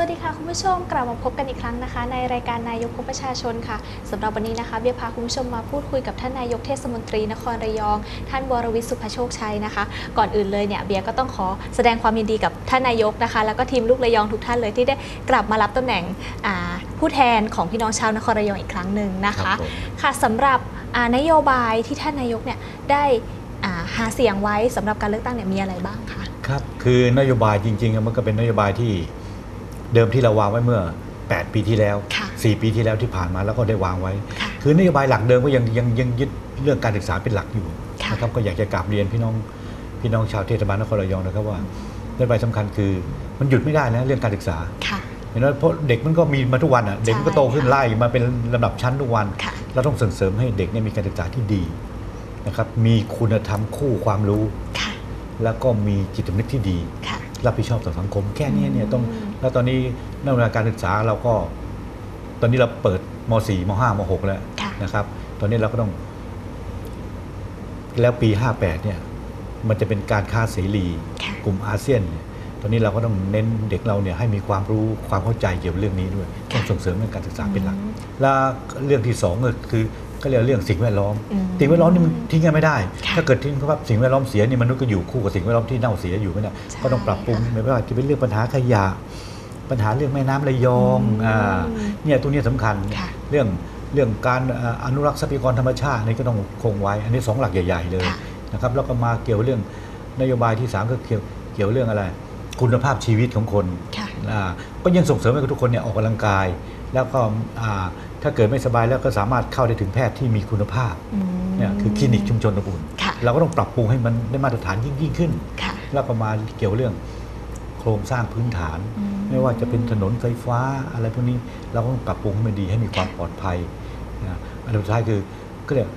ผู้ชมกลับมาพบกันอีกครั้งนะคะ ในรายการนายกพบประชาชนค่ะสำหรับวันนี้นะคะเบียร์พาคุณผู้ชมมาพูดคุยกับท่านนายกเทศมนตรีนครระยอง ท่านวรวิศสุภโชคชัยนะคะ ก่อนอื่นเลยเนี่ยเบียร์ก็ต้องขอแสดงความยินดีกับท่านนายกนะคะ แล้วก็ทีมลูกระยองทุกท่านเลยที่ได้กลับมารับตำแหน่งอ่าผู้แทนของพี่น้องชาวนครระยองอีกครั้งหนึ่งนะครัคะบผมค่ะสำหรับอ่านโยบายที่ท่านนายกเนี่ยได้อ่าหาเสียงไว้สำหรับการเลือกตั้งเนี่ยมีอะไรบ้างคะครับคือนโยบายจริงๆอะมันก็เป็นนโยบายที่ เดิมที่เราวางไว้เมื่อ 8 ปีที่แล้วค่ะ4ปีที่แล้วที่ผ่านมาแล้วก็ได้วางไว้ค่ะคือนโยบายหลักเดิมก็ยังยังยังยึดเรื่องการศึกษาเป็นหลักอยู่ค่ะนะครับก็อยากจะกราบเรียนพี่น้องพี่น้องชาวเทศบาลนครระยองนะครับว่านโยบายสำคัญคือมันหยุดไม่ได้นะเรื่องการศึกษาค่ะเห็นไหมเพราะเด็กมันก็มีมาทุกวันอะเด็กมันก็โตขึ้นค่ะไล่มาเป็นลำดับชั้นทุกวันค่ะเราต้องส่งเสริมให้เด็กเนี่ยมีการศึกษาที่ดีนะครับมีคุณธรรมคู่ความรู้ค่ะแล้วก็มีจิตสำนึกที่ดีค่ะรับผิดชอบต่อสังคม แค่นี้เนี่ยต้องอืม แล้วตอนนี้นอกจากการศึกษาเราก็ ตอนนี้เราเปิดม .4 ม .5 ม .6 แล้วค่ะนะครับ ตอนนี้เราก็ต้อง แล้วปี 58 เนี่ย มันจะเป็นการค้าเสรีค่ะกลุ่มอาเซียนเนี่ยตอนนี้เราก็ต้องเน้นเด็กเราเนี่ยให้มีความรู้ความเข้าใจเกี่ยวกับเรื่องนี้ด้วยต้องส่งเสริมเรื่องการศึกษาเป็นหลักอืมแล้วเรื่องที่สองก็คือก็เรียกว่าเรื่องสิ่งแวดล้อมอืมสิ่งแวดล้อมนี่มันทิ้งกันไม่ได้ค่ะถ้าเกิดทิ้งเพราะว่าสิ่งแวดล้อมเสียนี่มนุษย์ก็อยู่คู่กับสิ่งแวดล้อมที่เน่าเสียอยู่ไม่ได้ใช่ก็ต้องปรับปรุงไม่ว่าจะเป็นเรื่องปัญหาขยะ ปัญหาเรื่องแม่น้ำระยองอืมอ่าเนี่ยตรงนี้สำคัญค่ะเรื่องเรื่องการเอ่ออนุรักษ์ทรัพยากรธรรมชาตินี่ก็ต้องคงไว้ อันนี้สองหลักใหญ่ ๆเลยค่ะนะครับแล้วก็มาเกี่ยวเรื่องนโยบายที่สามก็เกี่ยวเกี่ยวเรื่องอะไร คุณภาพชีวิตของคนค่ะอ่าก็ยังส่งเสริมให้ทุกคนเนี่ยออกกำลังกาย แล้วก็อ่าถ้าเกิดไม่สบายแล้วก็สามารถเข้าได้ถึงแพทย์ที่มีคุณภาพอืมเนี่ยคือคลินิกชุมชนอบอุ่นค่ะเราก็ต้องปรับปรุงให้มันได้มาตรฐานยิ่งยิ่งขึ้นค่ะแล้วก็มาเกี่ยวเรื่องโครงสร้างพื้นฐานอืม ไม่ว่าจะเป็นถนนไฟฟ้าอะไรพวกนี้เราก็ต้องปรับปรุงให้มันดีให้มีความปลอดภัยนะอันสุดท้ายคือก็เนี่ย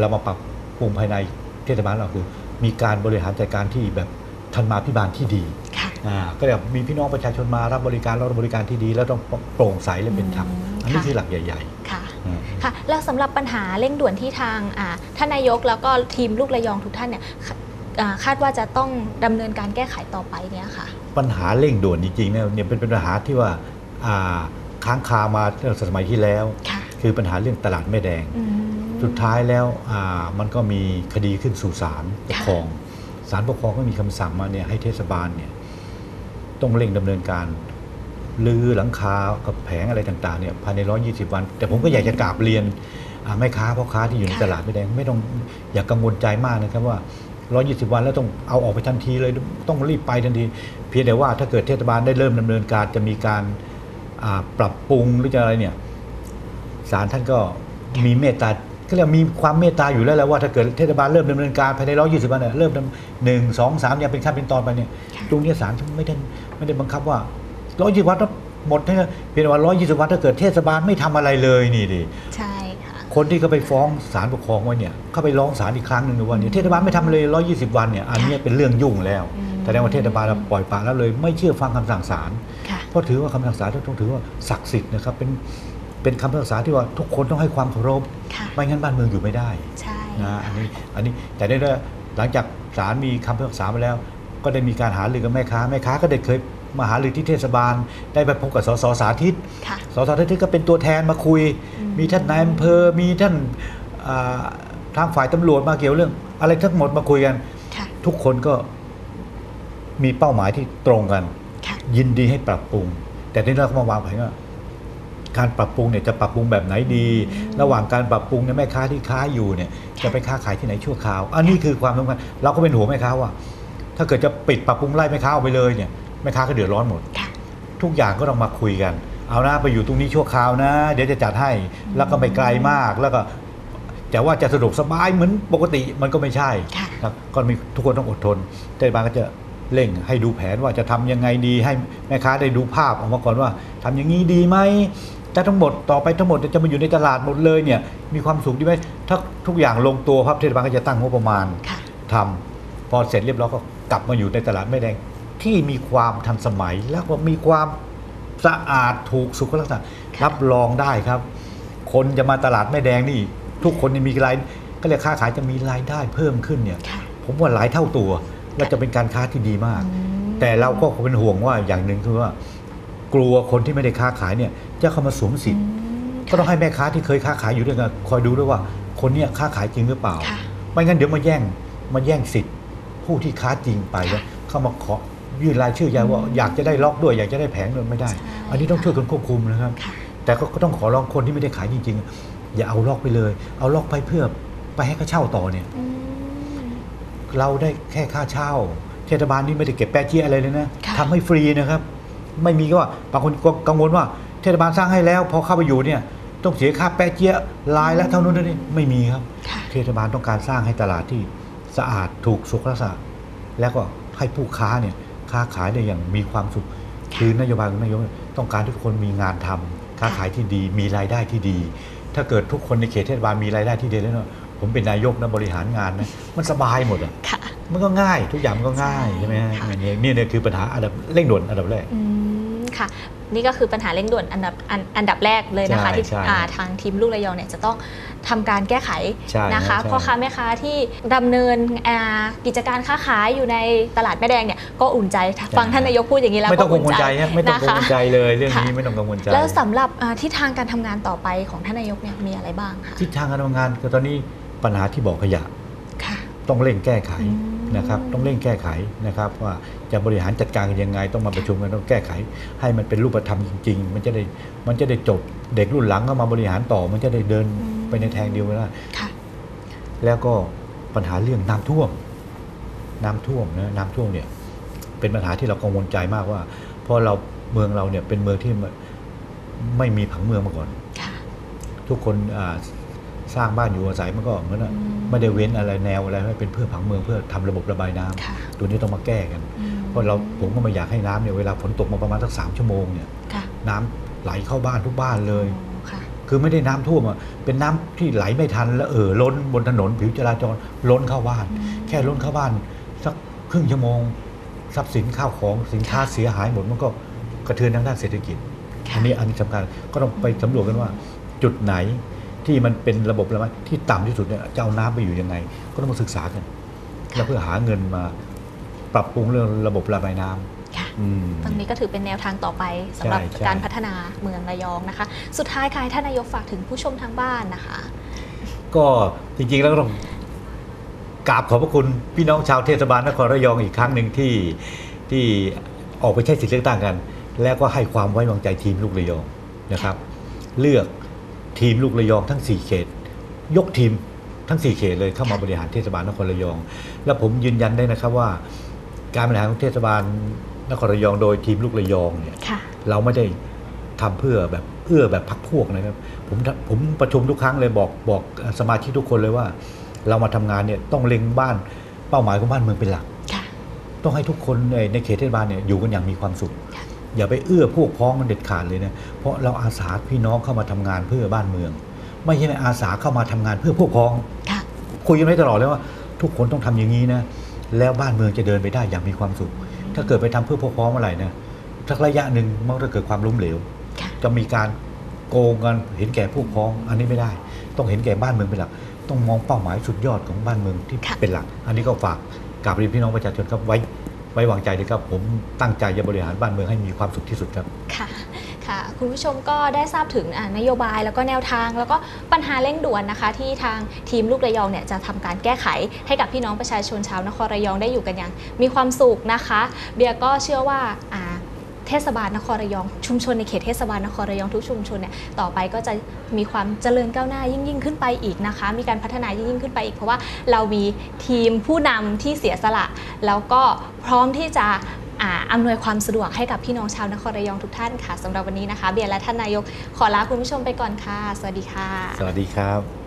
เรามาปรับปรุงภายในเทศบาลเราคือ มีการบริหารจัดการที่แบบทันมาพิบาลที่ดีค่ะอ่าก็แบบมีพี่น้องประชาชนมารับบริการรับบริการที่ดี แล้วต้องโปร่งใสและเป็นธรรมอืมอันนี้ค่ะคือหลักใหญ่ค่ะๆอืมค่ะแล้วสำหรับปัญหาเร่งด่วนที่ทางอ่าท่านนายกแล้วก็ทีมลูกระยองทุกท่านเนี่ย คอ่าคาดว่าจะต้องดำเนินการแก้ไขต่อไปเนี่ยค่ะ ปัญหาเร่งด่วนจริงๆเนี่ยเนี่ยเป็นเป็นปัญหาที่ว่าอ่าค้างคามาตั้งแต่สมัยที่แล้วค่ะคือปัญหาเรื่องตลาดแม่แดงอืมสุดท้ายแล้วอ่ามันก็มีคดีขึ้นสู่ศาลปกค่ะครองศาลปกครองก็มีคำสั่งมาเนี่ยให้เทศบาลเนี่ยต้องเร่งดำเนินการลือหลังคากับแผงอะไรต่างๆเนี่ยภายใน 120 วัน แต่ผมก็อยากจะกราบเรียนอ่าแม่ค้าพ่อค้าที่อยู่ในค่ะตลาดไม่แดงไม่ต้องอย่ากังวลใจมากนะครับว่า 120 วันแล้วต้องเอาออกไปทันทีเลยต้องรีบไปทันที เพียงแต่ว่าถ้าเกิดเทศบาลได้เริ่มดำเนินการจะมีการปรับปรุงหรือจะอะไรเนี่ยศาลท่านก็มีเมตตาก็เรียกว่ามีความเมตตาอยู่แล้วแหละว่าถ้าเกิดเทศบาลเริ่มดำเนินการภายในร้อยี่สิบวันเนี่ยเริ่มหนึ่งสองสามอย่างเป็นขั้นเป็นตอนไปเนี่ยตรงนี้ศาลไม่ได้ไม่ได้บังคับว่าร้อยยี่สิบวันต้องหมดเนี่ยเพียงแต่ว่าร้อยยี่สิบวันถ้าเกิดเทศบาลไม่ทำอะไรเลยนี่ดิใช่ ค่ะคนที่เขาไปฟ้องศาลปกครองไว้เนี่ยเขาไปร้องศาลอีกครั้งหนึ่งว่าเนี่ยเทศบาลไม่ทำเลยร้อยยี่สิบวันเนี่ยอันเนี้ยเป็นเรื่องยุ่งแล้วอืมแสดงว่าเทศบาลปล่อยปละแล้วเลย ไม่เชื่อฟังคำสั่งศาลค่ะเพราะถือว่าคำสั่งศาลต้องถือว่าศักดิ์สิทธิ์นะครับเป็นเป็นคำพิพากษาที่ว่าทุกคนต้องให้ความเคารพค่ะไม่งั้นบ้านเมืองอยู่ไม่ได้ใช่นะอันนี้อันนี้แต่ได้ได้หลังจากศาลมีคำพิพากษามาแล้ว ก็ได้มีการหารือกับแม่ค้าแม่ค้าก็ได้เคย มาหารือที่เทศบาล ได้ไปพบกับสสสาธิตค่ะสสสาธิตก็เป็นตัวแทนมาคุยอืมมีท่านนายอำเภอมีท่านอ่าทางฝ่ายตำรวจมาเกี่ยวเรื่อง อะไรทั้งหมดมาคุยกันค่ะทุกคนก็มีเป้าหมายที่ตรงกันค่ะยินดีให้ปรับปรุง แต่ที่เราก็มาวางแผนว่าการปรับปรุงเนี่ยจะปรับปรุงแบบไหนดีอืมระหว่างการปรับปรุงเนี่ยแม่ค้าที่ค้าอยู่เนี่ยจะไปค้าขายที่ไหนชั่วคราว อันนี้คือความสำคัญเราก็เป็นห่วงแม่ค้าว่า ถ้าเกิดจะปิดปรับปรุงไล่แม่ค้าออกไปเลยเนี่ย แม่ค้าก็เดือดร้อนหมดค่ะทุกอย่างก็ต้องมาคุยกัน เอานะไปอยู่ตรงนี้ชั่วคราวนะ เดี๋ยวจะจัดให้แล้วก็ไม่ไกลมากแล้วก็แต่ว่าจะสะดวกสบายเหมือนปกติมันก็ไม่ใช่ค่ะครับก็มีทุกคนต้องอดทนเทศบาลก็จะเร่งให้ดูแผนว่าจะทำยังไงดีให้แม่ค้าได้ดูภาพออกมาก่อนว่าทำอย่างนี้ดีไหมถ้าทั้งหมดต่อไปทั้งหมดจะมาอยู่ในตลาดหมดเลยเนี่ยมีความสุขดีไหมถ้าทุกอย่างลงตัวครับเทศบาลก็จะตั้งงบประมาณค่ะทำพอเสร็จเรียบร้อยก็กลับมาอยู่ในตลาดแม่แดง ที่มีความทันสมัย แล้วก็มีความสะอาดถูกสุขลักษณะรับรองได้ครับ คนจะมาตลาดแม่แดงนี่ ทุกคนนี่มีรายก็เรียกค้าขายจะมีรายได้เพิ่มขึ้นเนี่ยค่ะผมว่าหลายเท่าตัวและจะเป็นการค้าที่ดีมากอืมแต่เราก็เป็นห่วงว่าอย่างหนึ่งคือว่ากกลัวคนที่ไม่ได้ค้าขายเนี่ยจะเข้ามาสวมสิทธิ์ก็ต้องให้แม่ค้าที่เคยค้าขายอยู่ด้วยกันคอยดูด้วยว่า คนเนี้ยค้าขายจริงหรือเปล่าค่ะไม่งั้นเดี๋ยวมาแย่งมาแย่งสิทธิ์ผู้ที่ค้าจริงไปแล้วเข้ามาขอ ยื่นรายชื่อยายว่าอืมอยากจะได้ล็อกด้วย อยากจะได้แผงด้วยไม่ได้ใช่อันนี้ต้องช่วยกันควบคุมนะครับค่ะแต่ก็ก็ต้องขอร้องคนที่ไม่ได้ขายจริง ๆ อย่าเอาล็อกไปเลย เอาล็อกไปเพื่อไปให้เขาเช่าต่อเนี่ยอืมเราได้แค่ค่าเช่า เทศบาลนี่ไม่ได้เก็บแปะเจี้ยอะไรเลยนะค่ะทำให้ฟรีนะครับ ไม่มีก็ว่าบางคนก็กังวลว่า เทศบาลสร้างให้แล้ว พอเข้าไปอยู่เนี่ย ต้องเสียค่าแปะเจี้ยลายและเท่านู้นเท่านี้ไม่มีครับค่ะเทศบาลต้องการสร้างให้ตลาดที่สะอาดถูกสุขลักษณะแล้วก็ให้ผู้ค้าเนี่ย ค้าขายได้อย่างมีความสุข คือนโยบายของนายกต้องการให้ทุกคนมีงานทำค้าขายที่ดี มีรายได้ที่ดี ถ้าเกิดทุกคนในเขตเทศบาลมีรายได้ที่ดีแล้วเนอะผมเป็นนายกนะบริหารงานนะมันสบายหมดอะค่ะมันก็ง่ายทุกอย่างมันก็ง่ายใช่ใช่ไหมฮะค่ะนี่นี่เนี่ยคือปัญหาอันดับเร่งด่วนอันดับแรกอืม ค่ะนี่ก็คือปัญหาเร่งด่วนอันดับอันอันดับแรกเลยนะคะ ใช่ที่ใช่อ่าทางทีมลูกระยองเนี่ยจะต้องทำการแก้ไขใช่นะคะใช่ พ่อค้าแม่ค้าที่ดำเนินอ่ากิจการค้าขายอยู่ในตลาดแม่แดงเนี่ยก็อุ่นใจฟังท่านนายกพูดอย่างนี้แล้วไม่ต้องกังวลใจอุ่นฮะไม่ต้องกังวลใจนะคะเลยเรื่องนี้ค่ะไม่ต้องกังวลใจ แล้วสำหรับอ่าทิศทางการทำงานต่อไปของท่านนายกเนี่ยมีอะไรบ้างคะทิศทางการทำงานก็ตอนนี้ปัญหาที่บ่อขยะค่ะ ต้องเร่งแก้ไขอืมนะครับ ต้องเร่งแก้ไขนะครับว่า จะบริหารจัดการกันยังไง ต้องมาประชุมกันต้องแก้ไข ให้มันเป็นรูปธรรมจริง ๆ มันจะได้มันจะได้จบเด็กรุ่นหลังก็มาบริหารต่อ มันจะได้เดินไปในทางเดียวกันได้ค่ะแล้วก็ปัญหาเรื่องน้ำท่วม น้ำท่วมนะน้ำท่วมเนี่ย เป็นปัญหาที่เรากังวลใจมากว่า เพราะเราเมืองเราเนี่ยเป็นเมืองที่ไม่ไม่มีผังเมืองมาก่อนค่ะทุกคนอ่าสร้างบ้านอยู่อาศัยมันก็เหมือนอะอืมไม่ได้เว้นอะไรแนวอะไรให้เป็นเพื่อผังเมืองเพื่อทำระบบระบายน้ำค่ะตัวนี้ต้องมาแก้กันอืมเพ ราะเราผมก็ไม่อยากให้น้ำเนี่ยเวลาฝนตกมาประมาณสักสามชั่วโมงเนี่ยค่ะน้ำไหลเข้าบ้านทุกบ้านเลยอ๋อค่ะ คือไม่ได้น้ำท่วมอะเป็นน้ำที่ไหลไม่ทันแล้วเออล้นบนถนนผิวจราจรล้นเข้าบ้านอืมแค่ล้นเข้าบ้านสักครึ่งชั่วโมง ทรัพย์สินข้าวของสินค้าค่ะเสียหายหมดมันก็กระเทือนทางด้านเศรษฐกิจ ค่ะ อันนี้อันนี้สำคัญก็ต้องไปสำรวจกันว่า จุดไหนที่มันเป็นระบบระบายที่ต่ำที่สุดเนี่ยจะเอาน้ำไปอยู่ยังไง ก็ต้องมาศึกษากัน แล้วเพื่อหาเงินมา ปรับปรุงเรื่องระบบระบายน้ำค่ะอืม ตรงนี้ก็ถือเป็นแนวทางต่อไปสำหรับใช่ใช่ การพัฒนาเมืองระยองนะคะ สุดท้ายค่ะให้ท่านนายกฝากถึงผู้ชมทางบ้านนะคะ ก็จริงๆแล้วก็ต้องกราบขอบพระคุณพี่น้องชาวเทศบาลนครระยองอีกครั้งหนึ่งที่ที่ออกไปใช้สิทธิเลือกตั้งกัน แล้วก็ให้ความไว้วางใจทีมลูกระยองนะครับ เลือกทีมลูกระยองทั้ง 4 เขต ยกทีมทั้ง 4 เขตเลยเข้ามาบริหารเทศบาลนครระยอง แล้วผมยืนยันได้นะครับว่า การบริหารของเทศบาลนครระยองโดยทีมลูกระยองเนี่ยค่ะเราไม่ได้ทำเพื่อแบบเอื้อแบบพักพวกนะครับผมผมประชุมทุกครั้งเลยบอกบอกสมาชิกทุกคนเลยว่า เรามาทำงานเนี่ยต้องเล็งบ้านเป้าหมายของบ้านเมืองเป็นหลักค่ะต้องให้ทุกคนในในเขตเทศบาลเนี่ยอยู่กันอย่างมีความสุขค่ะอย่าไปเอื้อพวกพ้องกันเด็ดขาดเลยนะเพราะเราอาสาพี่น้องเข้ามาทำงานเพื่อบ้านเมือง ไม่ใช่อาสาเข้ามาทำงานเพื่อพวกพ้องค่ะคุยกันไว้ตลอดเลยว่า ทุกคนต้องทำอย่างนี้นะ แล้วบ้านเมืองจะเดินไปได้อย่างมีความสุข ถ้าเกิดไปทำเพื่อพวกพ้องเมื่อไหร่นะสักระยะหนึ่งมันจะเกิดความล้มเหลวค่ะจะมีการโกงกันเห็นแก่พวกพ้องอันนี้ไม่ได้ ต้องเห็นแก่บ้านเมืองเป็นหลัก ต้องมองเป้าหมายสุดยอดของบ้านเมืองที่ค่ะเป็นหลัก อันนี้ก็ฝากกราบเรียนพี่น้องประชาชนครับไว้ไว้วางใจเลยครับ ผมตั้งใจจะบริหารบ้านเมืองให้มีความสุขที่สุดครับค่ะ ค่ะคุณผู้ชมก็ได้ทราบถึงนโยบายแล้วก็แนวทาง แล้วก็ปัญหาเร่งด่วนนะคะ ที่ทางทีมลูกระยองเนี่ยจะทำการแก้ไข ให้กับพี่น้องประชาชนชาวนครระยองได้อยู่กันอย่าง มีความสุขนะคะ เบียร์ก็เชื่อว่าเทศบาลนครระยอง ชุมชนในเขตเทศบาลนครระยองทุกชุมชนเนี่ยต่อไปก็จะมีความเจริญก้าวหน้ายิ่งยิ่งขึ้นไปอีกนะคะ มีการพัฒนายิ่งยิ่งขึ้นไปอีกเพราะว่าเรามีทีมผู้นำที่เสียสละ แล้วก็พร้อมที่จะ อำนวยความสะดวกให้กับพี่น้องชาวนครระยองทุกท่านค่ะสำหรับวันนี้นะคะ เบียร์และท่านนายกขอลาคุณผู้ชมไปก่อนค่ะ สวัสดีค่ะ สวัสดีครับ